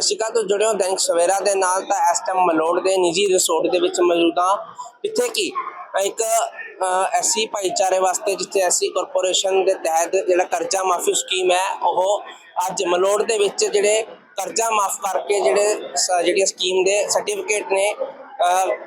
ਸਤਿ ਸ਼੍ਰੀ ਅਕਾਲ ਤੋਂ ਜੁੜੇ ਹੋ ਦੈਨਿਕ ਸਵੇਰਾ ਦੇ ਨਾਲ। ਤਾਂ ਇਸ ਟਾਈਮ ਮਲੋੜ ਦੇ ਨਿੱਜੀ ਰਿਸੋਰਟ ਦੇ ਵਿੱਚ ਮੌਜੂਦ ਹਾਂ। ਜਿੱਥੇ ਕਿ? ਇੱਕ ਐਸੀ ਭਾਈਚਾਰੇ ਵਾਸਤੇ ਜਿੱਥੇ ਐਸੀ ਕਾਰਪੋਰੇਸ਼ਨ ਦੇ ਤਹਿਤ ਜਿਹੜਾ ਕਰਜ਼ਾ ਮਾਫੀ ਸਕੀਮ ਹੈ, ਉਹ ਅੱਜ ਮਲੋੜ ਦੇ ਵਿੱਚ ਜਿਹੜੇ ਕਰਜ਼ਾ ਮਾਫ ਕਰਕੇ ਜਿਹੜੇ ਸ- ਜਿਹੜੀਆਂ ਸਕੀਮ ਦੇ ਸਰਟੀਫਿਕੇਟ ਨੇ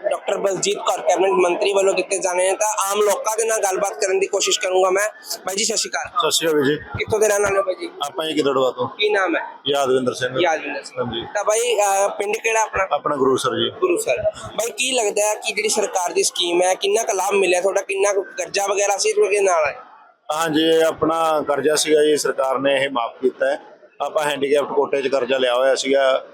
ਡਾਕਟਰ ਬਲਜੀਤ ਕੌਰ ਕੈਬਨਿਟ ਮੰਤਰੀ ਵੱਲੋਂ ਦਿੱਤੇ ਜਾਣੇ ਨੇ। ਤਾਂ ਆਮ ਲੋਕਾਂ ਦੇ ਨਾਲ ਗੱਲਬਾਤ ਕਰਨ ਦੀ ਕੋਸ਼ਿਸ਼ ਕਰੂੰਗਾ ਮੈਂ। ਭਾਈ ਜੀ ਸਤਿ ਸ਼੍ਰੀ ਅਕਾਲ। ਸਤਿ ਸ਼੍ਰੀ ਅਕਾਲ ਜੀ। ਕਿੱਥੋਂ ਦੇ ਰਹਿਣ ਵਾਲੇ ਹੋ ਭਾਈ ਜੀ? ਆਪਾਂ ਜੀ ਗਿੱਦੜਵਾ ਤੋਂ ਕੀ ਨਾਮ ਹੈ? ਯਾਦਵਿੰਦਰ ਸਿੰਘ। ਯਾਦਵਿੰਦਰ ਸਿੰਘ। ਹਾਂਜੀ। ਤਾਂ ਭਾਈ ਅਹ, ਪਿੰਡ ਕਿਹੜਾ ਆਪਣਾ? ਆਪਣਾ ਗੁਰੂ ਸਰ ਜੀ। ਗੁਰੂ ਸਰ। ਭਾਈ ਕੀ ਲੱਗਦਾ ਹੈ ਕਿ ਜਿਹੜੀ ਸਰਕਾਰ ਦੀ ਸਕੀਮ ਹੈ ਕਿੰਨਾ ਕੁ ਲਾਭ ਮਿਲਿਆ? ਤੁਹਾਡਾ ਕਿੰਨਾ ਕੁ ਕਰਜ਼ਾ ਵਗੈਰਾ ਸੀ ਤੁਹਾਡੇ ਨਾਲ? ਹੈ ਹਾਂਜੀ ਆਪਣਾ ਕਰਜ਼ਾ ਸੀਗਾ ਜੀ ਸਰਕਾਰ ਨੇ ਇਹ ਮਾਫ ਕੀਤਾ ਹੈ। ਆਪਾਂ ਹੈਂਡੀਕੈਪਟ ਕੋਟੇ 'ਚ ਕਰਜ਼ਾ ਲਿਆ ਹੋਇਆ ਸੀਗਾ।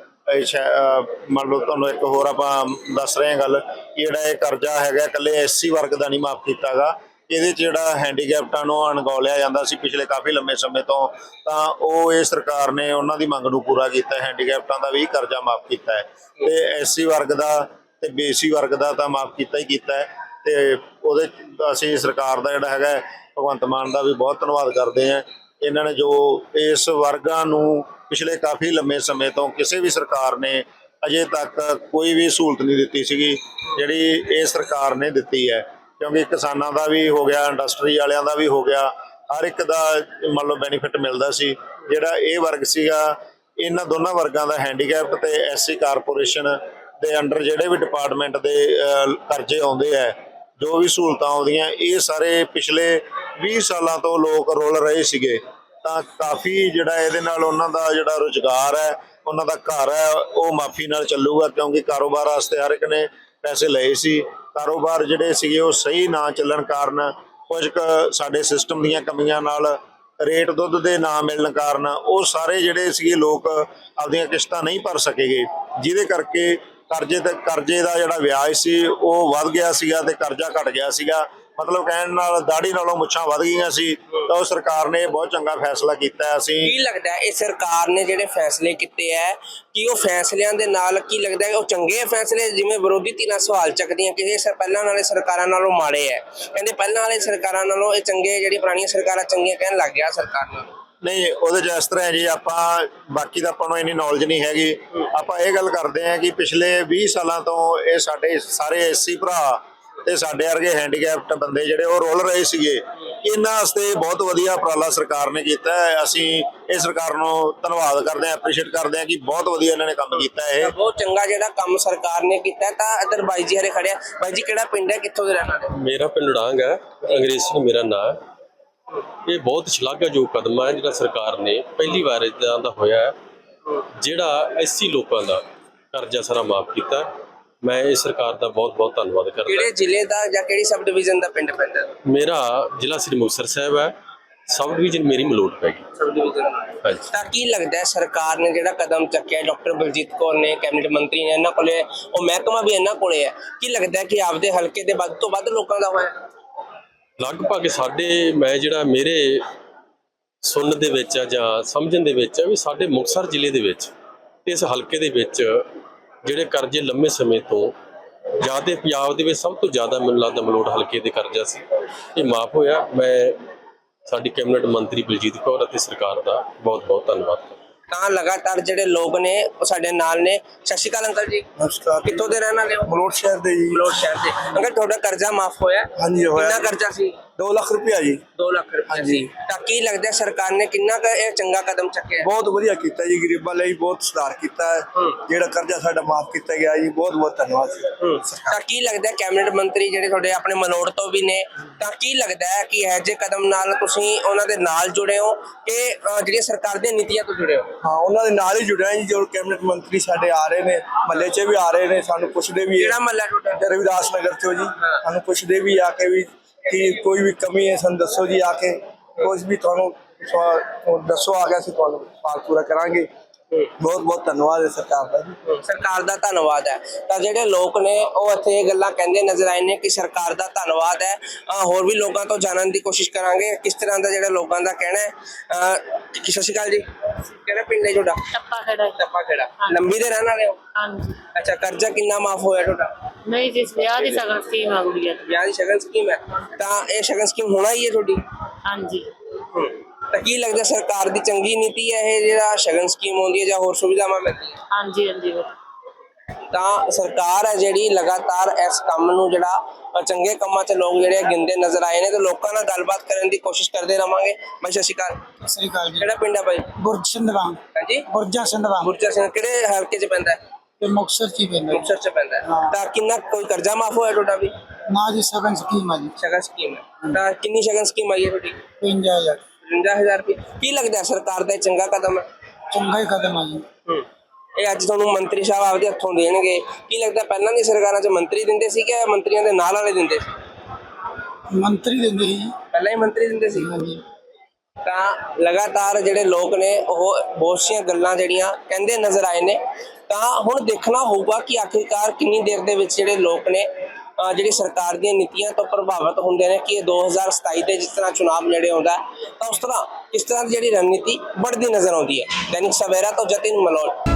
ਮੰਨ ਲਓ ਤੁਹਾਨੂੰ ਇੱਕ ਹੋਰ ਆਪਾਂ ਦੱਸ ਰਹੇ ਹਾਂ ਗੱਲ ਕਿ ਜਿਹੜਾ ਇਹ ਕਰਜ਼ਾ ਹੈਗਾ ਇਕੱਲੇ ਐਸਸੀ ਵਰਗ ਦਾ ਨਹੀਂ ਮਾਫ ਕੀਤਾਗਾ। ਇਹਦੇ 'ਚ ਜਿਹੜਾ ਹੈਂਡੀਕੈਪਟਾਂ ਨੂੰ ਅਣਗੌਲਿਆ ਜਾਂਦਾ ਸੀ ਪਿਛਲੇ ਕਾਫੀ ਲੰਮੇ ਸਮੇਂ ਤੋਂ, ਤਾਂ ਉਹ ਇਹ ਸਰਕਾਰ ਨੇ ਉਹਨਾਂ ਦੀ ਮੰਗ ਨੂੰ ਪੂਰਾ ਕੀਤਾ ਹੈਂਡੀਕੈਪਟਾਂ ਦਾ ਵੀ ਕਰਜ਼ਾ ਮਾਫ ਕੀਤਾ ਹੈ। ਤੇ ਐਸਸੀ ਵਰਗ ਦਾ ਤੇ ਬੀਸੀ ਵਰਗ ਦਾ ਤਾਂ ਮਾਫ ਕੀਤਾ ਹੀ ਕੀਤਾ ਹੈ। ਤੇ ਉਹਦੇ ਅਸੀਂ ਸਰਕਾਰ ਦਾ ਜਿਹੜਾ ਹੈਗਾ, ਭਗਵੰਤ ਮਾਨ ਦਾ ਵੀ ਬਹੁਤ ਧੰਨਵਾਦ ਕਰਦੇ ਹਾਂ। ਇਹਨਾਂ ਨੇ ਜੋ ਇਸ ਵਰਗਾਂ ਨੂੰ ਪਿਛਲੇ ਕਾਫੀ ਲੰਮੇ ਸਮੇਂ ਤੋਂ ਕਿਸੇ ਵੀ ਸਰਕਾਰ ਨੇ ਅਜੇ ਤੱਕ ਕੋਈ ਵੀ ਸਹੂਲਤ ਨਹੀਂ ਦਿੱਤੀ ਸੀਗੀ, ਜਿਹੜੀ ਇਹ ਸਰਕਾਰ ਨੇ ਦਿੱਤੀ ਹੈ। ਕਿਉਂਕਿ ਕਿਸਾਨਾਂ ਦਾ ਵੀ ਹੋ ਗਿਆ ਇੰਡਸਟਰੀ ਵਾਲਿਆਂ ਦਾ ਵੀ ਹੋ ਗਿਆ, ਹਰ ਇੱਕ ਦਾ ਮੰਨ ਲਓ ਬੈਨੀਫਿਟ ਮਿਲਦਾ ਸੀ। ਜਿਹੜਾ ਇਹ ਵਰਗ ਸੀਗਾ, ਇਹਨਾਂ ਦੋਨਾਂ ਵਰਗਾਂ ਦਾ ਹੈਂਡੀਕੈਪ ਤੇ ਐਸਸੀ ਕਾਰਪੋਰੇਸ਼ਨ ਦੇ ਅੰਡਰ ਜਿਹੜੇ ਵੀ ਡਿਪਾਰਟਮੈਂਟ ਦੇ ਕਰਜ਼ੇ ਆਉਂਦੇ ਆ ਜੋ ਵੀ ਸਹੂਲਤਾਂ ਆਉਂਦੀਆਂ, ਇਹ ਸਾਰੇ ਪਿਛਲੇ 20 ਸਾਲਾਂ ਤੋਂ ਲੋਕ ਰੋਲ ਰਹੇ ਸੀਗੇ। ਤਾਂ ਕਾਫੀ ਜਿਹੜਾ ਇਹਦੇ ਨਾਲ ਉਹਨਾਂ ਦਾ ਜਿਹੜਾ ਰੁਜ਼ਗਾਰ ਹੈ, ਉਹਨਾਂ ਦਾ ਘਰ ਹੈ, ਉਹ ਮਾਫੀ ਨਾਲ ਚੱਲੂਗਾ ਕਿਉਂਕਿ ਕਾਰੋਬਾਰ ਵਾਸਤੇ ਹਰ ਇੱਕ ਨੇ ਪੈਸੇ ਲਏ ਸੀ। ਕਾਰੋਬਾਰ ਜਿਹੜੇ ਸੀਗੇ ਉਹ ਸਹੀ ਨਾ ਚੱਲਣ ਕਾਰਨ ਕੁਝ ਕੁ ਸਾਡੇ ਸਿਸਟਮ ਦੀਆਂ ਕਮੀਆਂ ਨਾਲ ਰੇਟ ਦੁੱਧ ਦੇ ਨਾ ਮਿਲਣ ਕਾਰਨ ਉਹ ਸਾਰੇ ਜਿਹੜੇ ਸੀਗੇ ਲੋਕ ਆਪਦੀਆਂ ਕਿਸ਼ਤਾਂ ਨਹੀਂ ਭਰ ਸਕੇਗੇ ਜਿਹਦੇ ਕਰਕੇ ਕਰਜ਼ੇ ਤੇ, ਕਰਜ਼ੇ ਦਾ ਜਿਹੜਾ ਵਿਆਜ ਸੀ ਉਹ ਵੱਧ ਗਿਆ ਸੀਗਾ ਤੇ ਕਰਜ਼ਾ ਘਟ ਗਿਆ ਸੀਗਾ। ਮਤਲਬ ਕਹਿਣ ਨਾਲ ਦਾੜੀ ਨਾਲੋਂ ਮੁੱਛਾਂ ਵੱਧ ਗਈਆਂ ਸੀ ਤਾਂ ਉਹ ਸਰਕਾਰ ਨੇ ਬਹੁਤ ਚੰਗਾ ਫੈਸਲਾ ਕੀਤਾ। ਅਸੀਂ। ਕੀ ਲੱਗਦਾ ਹੈ ਇਹ ਸਰਕਾਰ ਨੇ ਜਿਹੜੇ ਫੈਸਲੇ ਕੀਤੇ ਹੈ ਕਿ ਉਹ ਫੈਸਲਿਆਂ ਦੇ ਨਾਲ ਕੀ ਲੱਗਦਾ ਹੈ ਉਹ ਚੰਗੇ ਫੈਸਲੇ ਜਿਵੇਂ ਵਿਰੋਧੀ ਧਿਰਾਂ ਸਵਾਲ ਚੱਕਦੀਆਂ ਕਿ ਇਹ ਸਰ ਪਹਿਲਾਂ ਵਾਲੇ ਸਰਕਾਰਾਂ ਨਾਲੋਂ ਮਾੜੇ ਹੈ? ਕਹਿੰਦੇ ਪਹਿਲਾਂ ਵਾਲੇ ਸਰਕਾਰਾਂ ਨਾਲੋਂ ਇਹ ਚੰਗੇ ਜਿਹੜੀ ਪੁਰਾਣੀਆਂ ਸਰਕਾਰਾਂ ਚੰਗੀਆਂ ਕਹਿਣ ਲੱਗ ਗਿਆ ਸਰਕਾਰ ਨੂੰ ਨਹੀਂ ਉਹਦੇ ਇਸ ਤਰ੍ਹਾਂ ਜੀ ਆਪਾਂ ਬਾਕੀ ਦਾ ਆਪਾਂ ਨੂੰ ਇੰਨੀ ਨੌਲੇਜ ਨਹੀਂ ਹੈਗੀ। ਆਪਾਂ ਇਹ ਗੱਲ ਕਰਦੇ ਹਾਂ ਕਿ ਪਿਛਲੇ 20 ਸਾਲਾਂ ਤੋਂ ਇਹ ਸਾਡੇ ਸਾਰੇ ਐਸਸੀ ਭਰਾ ਤੇ ਸਾਡੇ ਵਰਗੇ ਹੈਂਡੀਕੈਪਟ ਬੰਦੇ ਜਿਹੜੇ ਉਹ ਰੋਲ ਰਹੇ ਸੀਗੇ। ਇਹਨਾਂ ਵਾਸਤੇ ਬਹੁਤ ਵਧੀਆ ਉਪਰਾਲਾ ਸਰਕਾਰ ਨੇ ਕੀਤਾ ਹੈ। ਅਸੀਂ ਇਹ ਸਰਕਾਰ ਨੂੰ ਧੰਨਵਾਦ ਕਰਦੇ ਹਾਂ ਐਪਰੀਸ਼ੀਏਟ ਕਰਦੇ ਹਾਂ ਕਿ ਬਹੁਤ ਵਧੀਆ ਇਹਨਾਂ ਨੇ ਕੰਮ ਕੀਤਾ ਹੈ ਇਹ ਬਹੁਤ ਚੰਗਾ ਜਿਹੜਾ ਕੰਮ ਸਰਕਾਰ ਨੇ ਕੀਤਾ। ਤਾਂ ਇੱਧਰ ਬਾਈ ਜੀ ਹਰੇ ਖੜਿਆ ਬਾਈ ਜੀ ਕਿਹੜਾ ਪਿੰਡ ਹੈ? ਕਿੱਥੋਂ ਦੇ ਰਹਿਣ ਵਾਲੇ? ਮੇਰਾ ਪਿੰਡ ਡਾਂਗ ਹੈ। ਅੰਗਰੇਜ਼ ਮੇਰਾ ਨਾਂ ਹੈ। ਇਹ ਬਹੁਤ ਸ਼ਲਾਘਾਯੋਗ ਕਦਮ ਹੈ ਜਿਹੜਾ ਸਰਕਾਰ ਨੇ ਪਹਿਲੀ ਵਾਰ ਇਦਾਂ ਦਾ ਹੋਇਆ ਹੈ। ਜਿਹੜਾ ਐਸੀ ਲੋਕਾਂ ਦਾ ਕਰਜ਼ਾ ਸਾਰਾ ਮਾਫ ਕੀਤਾ ਮੈਂ ਇਹ ਸਰਕਾਰ ਦਾ ਬਹੁਤ ਬਹੁਤ ਧੰਨਵਾਦ ਕਰਦਾ। ਕਿਹੜੇ ਜ਼ਿਲ੍ਹੇ ਦਾ ਜਾਂ ਕਿਹੜੀ ਸਬ ਡਿਵੀਜ਼ਨ ਦਾ ਪਿੰਡ ਪੈਂਦਾ? ਮੇਰਾ ਜ਼ਿਲ੍ਹਾ ਸ੍ਰੀ ਮੁਕਤਸਰ ਸਾਹਿਬ ਹੈ। ਸਬ ਡਿਵੀਜ਼ਨ ਮੇਰੀ ਮਲੋਟ ਪੈ ਗਈ। ਸਬ ਡਿਵੀਜ਼ਨ ਹਾਂਜੀ। ਤਾਂ ਕੀ ਲੱਗਦਾ ਹੈ ਸਰਕਾਰ ਨੇ ਜਿਹੜਾ ਕਦਮ ਚੱਕਿਆ ਡਾਕਟਰ ਬਲਜੀਤ ਕੌਰ ਨੇ ਕੈਬਨਿਟ ਮੰਤਰੀ ਨੇ ਇਹਨਾਂ ਕੋਲੇ ਉਹ ਮਹਿਕਮਾ ਵੀ ਇਹਨਾਂ ਕੋਲੇ ਹੈ। ਕੀ ਲੱਗਦਾ ਹੈ ਕਿ ਆਪਦੇ ਹਲਕੇ ਦੇ ਵੱਧ ਤੋਂ ਵੱਧ ਲੋਕਾਂ ਦਾ ਹੋਇਆ? ਲਗਭਗ ਸਾਡੇ ਮੈਂ ਜਿਹੜਾ ਮੇਰੇ ਸੁਣਨ ਦੇ ਵਿੱਚ ਆ ਜਾਂ ਸਮਝਣ ਦੇ ਵਿੱਚ ਆ ਵੀ ਸਾਡੇ ਮੁਕਤਸਰ ਜ਼ਿਲ੍ਹੇ ਦੇ ਵਿੱਚ ਇਸ ਹਲਕੇ ਦੇ ਵਿੱਚ ਜਿਹੜੇ ਕਰਜ਼ੇ ਲੰਮੇ ਸਮੇਂ ਤੋਂ ਜ਼ਿਆਦਾ ਪੰਜਾਬ ਦੇ ਵਿੱਚ ਸਭ ਤੋਂ ਜ਼ਿਆਦਾ ਮੈਨੂੰ ਲੱਗਦਾ ਮਲੋਟ ਹਲਕੇ ਦੇ ਕਰਜ਼ਾ ਸੀ। ਇਹ ਮਾਫ ਹੋਇਆ। ਮੈਂ ਸਾਡੀ ਕੈਬਨਿਟ ਮੰਤਰੀ ਬਲਜੀਤ ਕੌਰ ਅਤੇ ਸਰਕਾਰ ਦਾ ਬਹੁਤ ਬਹੁਤ ਧੰਨਵਾਦ ਕਰਦਾ ਤਾਂ ਲਗਾਤਾਰ ਜਿਹੜੇ ਲੋਕ ਨੇ ਉਹ ਸਾਡੇ ਨਾਲ ਨੇ। ਸਤਿ ਸ਼੍ਰੀ ਅਕਾਲ ਅੰਕਲ ਜੀ। ਨਮਸਕਾਰ। ਕਿੱਥੋਂ ਦੇ ਰਹਿਣ ਵਾਲੇ ਹੋ? ਮਲੋਟ ਸ਼ਹਿਰ ਦੇ ਜੀ। ਬਲੋਟ ਸ਼ਹਿਰ ਦੇ। ਅੰਕਲ ਤੁਹਾਡਾ ਕਰਜ਼ਾ ਮਾਫ ਹੋਇਆ। ਹਾਂਜੀ, ਹੋਇਆ। ਕਿੰਨਾ ਕਰਜ਼ਾ ਸੀ? 2 ਲੱਖ ਰੁਪਇਆ ਜੀ। 2 ਲੱਖ ਰੁਪਏ ਸੀ ਤਾਂ ਕੀ ਲੱਗਦਾ ਸਰਕਾਰ ਨੇ ਕਿੰਨਾ ਕੁ ਇਹ ਚੰਗਾ ਕਦਮ ਚੱਕਿਆ? ਹੈ? ਬਹੁਤ ਵਧੀਆ ਕੀਤਾ ਜੀ ਗਰੀਬਾਂ ਲਈ ਬਹੁਤ ਸੁਧਾਰ ਕੀਤਾ ਹੈ। ਜਿਹੜਾ ਕਰਜ਼ਾ ਸਾਡਾ ਮਾਫ ਕੀਤਾ ਗਿਆ ਜੀ ਬਹੁਤ ਬਹੁਤ ਧੰਨਵਾਦ ਜੀ। ਤਾਂ ਕੀ ਲੱਗਦਾ ਹੈ ਕੈਬਨਿਟ ਮੰਤਰੀ ਜਿਹੜੇ ਤੁਹਾਡੇ ਆਪਣੇ ਮਲੋੜ ਤੋਂ ਵੀ ਨੇ ਤਾਂ ਕੀ ਲੱਗਦਾ ਹੈ ਕਿ ਇਹ ਜੇ ਕਦਮ ਨਾਲ ਤੁਸੀਂ ਉਹਨਾਂ ਦੇ ਨਾਲ ਜੁੜੇ ਹੋ ਕਿ ਅਹ, ਜਿਹੜੀਆਂ ਸਰਕਾਰ ਦੀਆਂ ਨੀਤੀਆਂ ਤੋਂ ਜੁੜੇ ਹੋ? ਹਾਂ ਉਹਨਾਂ ਦੇ ਨਾਲ ਹੀ ਜੁੜਿਆ ਜੀ ਜੋ ਕੈਬਨਿਟ ਮੰਤਰੀ ਸਾਡੇ ਆ ਰਹੇ ਨੇ ਮਹੱਲੇ 'ਚ ਵੀ ਆ ਰਹੇ ਨੇ ਸਾਨੂੰ ਪੁੱਛਦੇ ਵੀ ਕਿਹੜਾ ਮਹੱਲਾ ਤੁਹਾਡਾ? ਰਵਿਦਾਸ ਨਗਰ ਤੋਂ ਜੀ ਸਾਨੂੰ ਪੁੱਛਦੇ ਵੀ ਆ ਕੇ ਵੀ ਕਿ ਕੋਈ ਵੀ ਕਮੀ ਹੈ, ਸਾਨੂੰ ਦੱਸੋ ਜੀ ਆ ਕੇ। ਕੁਝ ਵੀ ਤੁਹਾਨੂੰ ਦੱਸੋ, ਆ ਕੇ ਅਸੀਂ ਤੁਹਾਨੂੰ ਪਾਲ ਪੂਰਾ ਕਰਾਂਗੇ। ਬਹੁਤ ਬਹੁਤ ਧੰਨਵਾਦ ਹੈ ਸਰਕਾਰ ਦਾ ਜੀ। ਸਰਕਾਰ ਦਾ ਧੰਨਵਾਦ ਹੈ। ਤਾਂ ਜਿਹੜੇ ਲੋਕ ਨੇ ਉਹ ਇੱਥੇ ਇਹ ਗੱਲਾਂ ਕਹਿੰਦੇ ਨਜ਼ਰ ਆਏ ਨੇ ਕਿ ਸਰਕਾਰ ਦਾ ਧੰਨਵਾਦ ਹੈ। ਅਹ ਹੋਰ ਵੀ ਲੋਕਾਂ ਤੋਂ ਜਾਣਨ ਦੀ ਕੋਸ਼ਿਸ਼ ਕਰਾਂਗੇ। ਕਿਸ ਤਰ੍ਹਾਂ ਦਾ ਜਿਹੜਾ ਲੋਕਾਂ ਦਾ ਕਹਿਣਾ ਹੈ ਅਹ ਸਤਿ ਸ਼੍ਰੀ ਅਕਾਲ ਜੀ। ਕਿਹੜਾ ਪਿੰਡ ਹੈ ਤੁਹਾਡਾ? ਟੱਪਾ ਖੜਾ ਹੈ। ਟੱਪਾ ਖੇੜਾ ਲੰਬੀ ਦੇ ਰਹਿਣ ਵਾਲੇ ਹੋ? ਹਾਂਜੀ। ਅੱਛਾ ਕਰਜ਼ਾ ਕਿੰਨਾ ਮਾਫ ਹੋਇਆ ਤੁਹਾਡਾ? ਨਹੀਂ ਜਿਸ ਵਿਆਹ ਦੀ ਸਗਨ ਸਕੀਮ ਆ ਗੁੜੀਆ ਦੀ। ਵਿਆਹ ਦੀ ਸ਼ਗਨ ਸਕੀਮ ਹੈ। ਤਾਂ ਇਹ ਸ਼ਗਨ ਸਕੀਮ ਹੋਣਾ ਹੀ ਹੈ ਤੁਹਾਡੀ? ਹਾਂਜੀ। ਤਾਂ ਕੀ ਲੱਗਦਾ ਸਰਕਾਰ ਦੀ ਚੰਗੀ ਨੀਤੀ ਹੈ ਇਹ ਜਿਹੜਾ ਸ਼ਗਨ ਸਕੀਮ ਹੁੰਦੀ ਹੈ ਜਾਂ ਹੋਰ ਸੁਵਿਧਾਵਾਂ ਮਿਲਦੀਆਂ? ਹਾਂਜੀ ਹਾਂਜੀ। ਤਾਂ ਸਰਕਾਰ ਹੈ ਜਿਹੜੀ ਲਗਾਤਾਰ ਇਸ ਕੰਮ ਨੂੰ ਜਿਹੜਾ ਚੰਗੇ ਕੰਮਾਂ 'ਚ ਲੋਕ ਜਿਹੜੇ ਆ ਗਿਣਦੇ ਨਜ਼ਰ ਆਏ ਨੇ ਤੇ ਲੋਕਾਂ ਨਾਲ ਗੱਲਬਾਤ ਕਰਨ ਦੀ ਕੋਸ਼ਿਸ਼ ਕਰਦੇ ਰਵਾਂਗੇ। ਬਾਈ ਸਤਿ ਸ਼੍ਰੀ ਅਕਾਲ। ਸਤਿ ਸ੍ਰੀ ਅਕਾਲ ਜੀ। ਕਿਹੜਾ ਪਿੰਡ ਹੈ ਬਾਈ? ਬੁਰਜ ਸਿੰਧਵਾ ਹਾਂਜੀ। ਬੁਰਜਾ ਸਿੰਧਵਾ ਗੁਰਚਰ ਸਿੰਘ ਕਿਹੜੇ ਹਲਕੇ 'ਚ ਪੈਂਦਾ? ਹੈ ਤੇ ਮੁਕਤਸਰ ਚ ਹੀ ਪੈਂਦਾ ਜੀ। ਮੁਕਤਸਰ 'ਚ ਪੈਂਦਾ। ਹੈ। ਤਾਂ ਕਿੰਨਾ ਕੋਈ ਕਰਜ਼ਾ ਮਾਫ ਹੋਇਆ ਤੁਹਾਡਾ ਵੀ? ਨਾ ਜੀ ਸਗਨ ਸਕੀਮ ਆ ਜੀ। ਸ਼ਗਨ ਸਕੀਮ। ਹੈ ਤਾਂ ਕਿੰਨੀ ਸ਼ਗਨ ਸਕੀਮ ਆਈ ਹੈ ਤੁਹਾਡੀ? 55000 55000 ਰੁਪਏ ਕੀ ਲੱਗਦਾ ਸਰਕਾਰ ਦਾ ਇਹ ਚੰਗਾ ਕਦਮ ਹੈ? ਚੰਗਾ ਹੀ ਕਦਮ ਆ ਜੀ। ਇਹ ਅੱਜ ਤੁਹਾਨੂੰ ਮੰਤਰੀ ਸਾਹਿਬ ਆਪਦੇ ਹੱਥੋਂ ਦੇਣਗੇ। ਕੀ ਲੱਗਦਾ ਪਹਿਲਾਂ ਦੀ ਸਰਕਾਰਾਂ 'ਚ ਮੰਤਰੀ ਦਿੰਦੇ ਸੀ ਕਿ ਮੰਤਰੀਆਂ ਦੇ ਨਾਲ ਵਾਲੇ ਦਿੰਦੇ ਸੀ? ਮੰਤਰੀ ਦਿੰਦੇ ਸੀ ਜੀ। ਪਹਿਲਾਂ ਹੀ ਮੰਤਰੀ ਦਿੰਦੇ ਸੀ? ਹਾਂਜੀ। ਤਾਂ ਲਗਾਤਾਰ ਜਿਹੜੇ ਲੋਕ ਨੇ ਉਹ ਬਹੁਤ ਸੀਆਂ ਗੱਲਾਂ ਜਿਹੜੀਆਂ ਕਹਿੰਦੇ ਨਜ਼ਰ ਆਏ ਨੇ। ਤਾਂ ਹੁਣ ਦੇਖਣਾ ਹੋਊਗਾ ਕਿ ਆਖਿਰਕਾਰ ਕਿੰਨੀ ਦੇਰ ਦੇ ਵਿੱਚ ਜਿਹੜੇ ਲੋਕ ਨੇ ਜਿਹੜੀ ਸਰਕਾਰ ਦੀਆਂ ਨੀਤੀਆਂ ਤੋਂ ਪ੍ਰਭਾਵਿਤ ਹੁੰਦੇ ਨੇ ਕਿ ਇਹ 2027 ਦੇ ਜਿਸ ਤਰ੍ਹਾਂ ਚੁਣਾਵ ਨੇੜੇ ਆਉਂਦਾ ਤਾਂ ਉਸ ਤਰ੍ਹਾਂ ਇਸ ਤਰ੍ਹਾਂ ਦੀ ਜਿਹੜੀ ਰਣਨੀਤੀ ਬਣਦੀ ਨਜ਼ਰ ਆਉਂਦੀ ਹੈ? ਦੈਨਿਕ ਸਵੇਰਾ ਤੋਂ ਜਤਿਨ ਮਲੋਟ